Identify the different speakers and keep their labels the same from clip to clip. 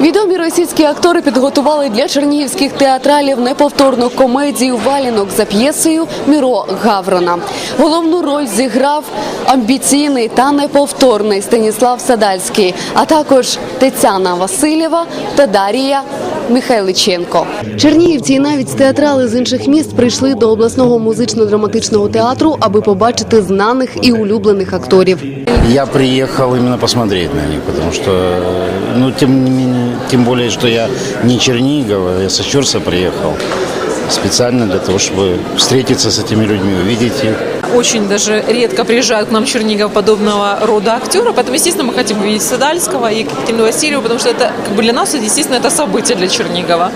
Speaker 1: Відомі російські актори підготували для чернігівських театралів неповторну комедію Валінок за п'єсою Міро Гаврона. Головну роль зіграв амбіційний та неповторний Станіслав Садальський, а також Тетяна Васильєва та Дарія Михайличенко. Чернігівці і навіть театрали з інших міст прийшли до обласного музично-драматичного театру, аби побачити знаних і улюблених акторів.
Speaker 2: Я приехал именно посмотреть на них, потому что, ну, тем не менее, тем более, что я не Чернигова, я со Черса приехал специально для того, чтобы встретиться с этими людьми, увидеть их.
Speaker 3: Очень даже редко приезжают к нам в Чернигов подобного рода актеры, поэтому, естественно, мы хотим увидеть Садальского и Екатерину Васильеву, потому что это как бы для нас, это, естественно, это событие для Чернигова.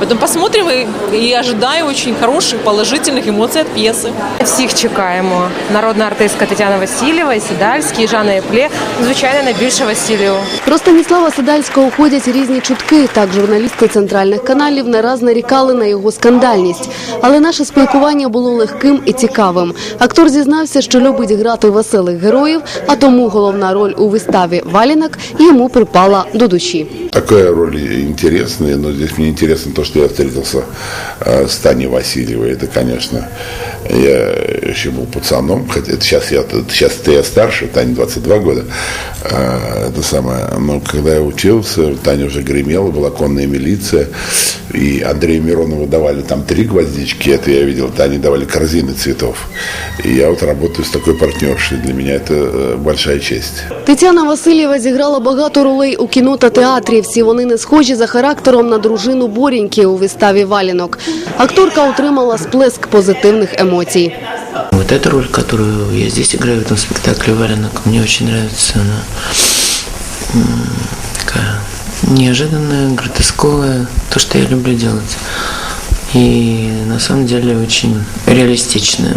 Speaker 3: Поэтому посмотрим и, и ожидаю очень хороших, положительных эмоций от пьесы.
Speaker 4: Всіх чекаємо. Народна артистка Тетяна Васильєва, і Сідальський, і Жанна Епле. Звичайно, найбільше Васильєву.
Speaker 1: Про Станіслава Садальського ходять різні чутки. Так, журналісти центральних каналів не раз нарікали на його скандальність. Але наше спілкування було легким і цікавим. Актор зізнався, що любить грати веселих героїв, а тому головна роль у виставі Валінок йому припала до душі.
Speaker 5: Такая роль интересная, но здесь мне интересно то, что я встретился э, с Таней Васильевой. Это, конечно, я еще был пацаном, хотя это сейчас я, сейчас я старше, Таня 22 года. А, Это самое, но когда я учился, Таня уже гремела, была конная милиция, и Андрею Миронову давали там три гвоздички, это я видел, Тане давали корзины цветов. И я вот работаю с такой партнершей, для меня это э, большая честь.
Speaker 1: Тетяна Васильєва зіграла багато ролей у кіно та театрі. Всі вони не схожі за характером на дружину Боріньки у виставі Валінок. Акторка отримала сплеск позитивних емоцій.
Speaker 6: Вот эта роль, которую я здесь играю в этом спектакле «Валенок», мне очень нравится. Она м, такая неожиданная, гротесковая, то, что я люблю делать. И на самом деле очень реалистичная.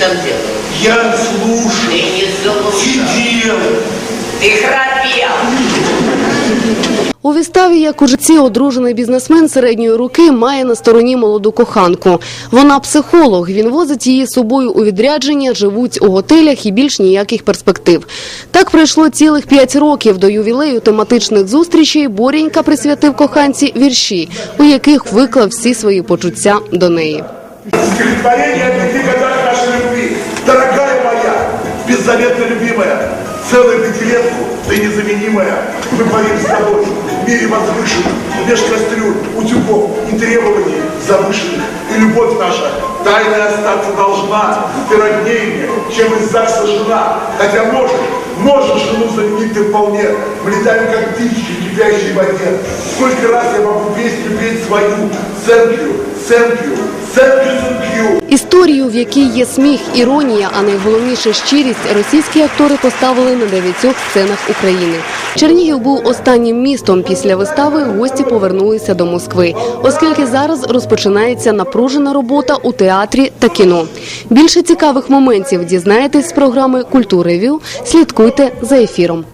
Speaker 7: там делал?
Speaker 8: Я слушал,
Speaker 7: Ты не слушал.
Speaker 8: сидел.
Speaker 7: Ты храпел.
Speaker 1: У виставі, як у житті, одружений бізнесмен середньої руки має на стороні молоду коханку. Вона психолог. Він возить її з собою у відрядження, живуть у готелях і більш ніяких перспектив. Так пройшло цілих п'ять років до ювілею тематичних зустрічей. Борінька присвятив коханці вірші, у яких виклав всі свої почуття до неї.
Speaker 8: Стихотворение о пяти годах нашей любви. Дорогая моя, беззаветно любимая, целую пятилетку, ты незаменимая. Мы парим с тобой в мире возвышенном, меж кастрюль, утюгов и требований завышенных. И любовь наша тайная остаться должна. Ты роднее мне, чем из ЗАГСа жена. Хотя можешь, можешь жену заменить ты вполне. Мы летаем как птички в кипящей воде. Сколько раз я могу песню петь свою. Thank you,
Speaker 1: Історію, в якій є сміх, іронія, а найголовніше щирість, російські актори поставили на дев'ятьох сценах України. Чернігів був останнім містом. Після вистави гості повернулися до Москви, оскільки зараз розпочинається напружена робота у театрі та кіно. Більше цікавих моментів дізнаєтесь з програми Культура Ревю. Слідкуйте за ефіром.